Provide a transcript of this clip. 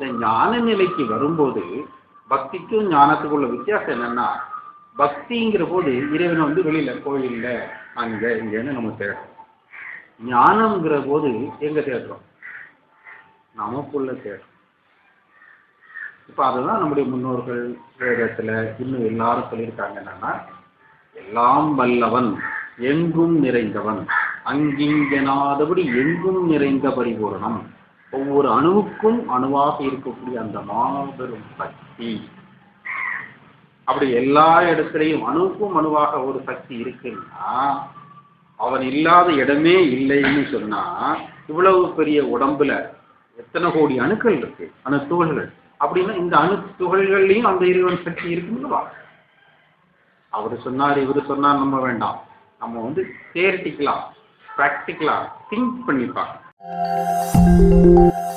இந்த ஞான நிலைக்கு வரும்போது பக்திக்கும் ஞானத்துக்கும் உள்ள வித்தியாசம் என்னன்னா பக்திங்கிற போது இறைவன் வந்து வெளியில கோயில்ல அங்க இங்கன்னு நம்ம தேடுறோம். ஞானம்ங்கிற போது எங்க தேடுறோம்? நமக்குள்ள தேடுறோம். இப்ப அதுதான் நம்முடைய முன்னோர்கள் வேதத்துல இன்னும் எல்லாரும் சொல்லியிருக்காங்க என்னன்னா எல்லாம் வல்லவன் எங்கும் நிறைந்தவன் அங்கிங்கனாதபடி எங்கும் நிறைந்த பரிபூரணம். ஒவ்வொரு அணுவுக்கும் அணுவாக இருக்கக்கூடிய அந்த மாபெரும் சக்தி. அப்படி எல்லா இடத்துலையும் அணுவுக்கும் அணுவாக ஒரு சக்தி இருக்குன்னா அவன் இல்லாத இடமே இல்லைன்னு சொன்னா இவ்வளவு பெரிய உடம்புல எத்தனை கோடி அணுக்கள் இருக்கு? அணு துகள்கள். அப்படின்னா இந்த அணு துகள்கள்லையும் அந்த இறைவன் சக்தி இருக்குன்னு அவர் சொன்னார் இவர் சொன்னார் நம்ம வேண்டாம். நம்ம வந்து தேர்ட்டிக்கலாம் ப்ராக்டிக்கலாக திங்க் பண்ணிப்பாங்க. Música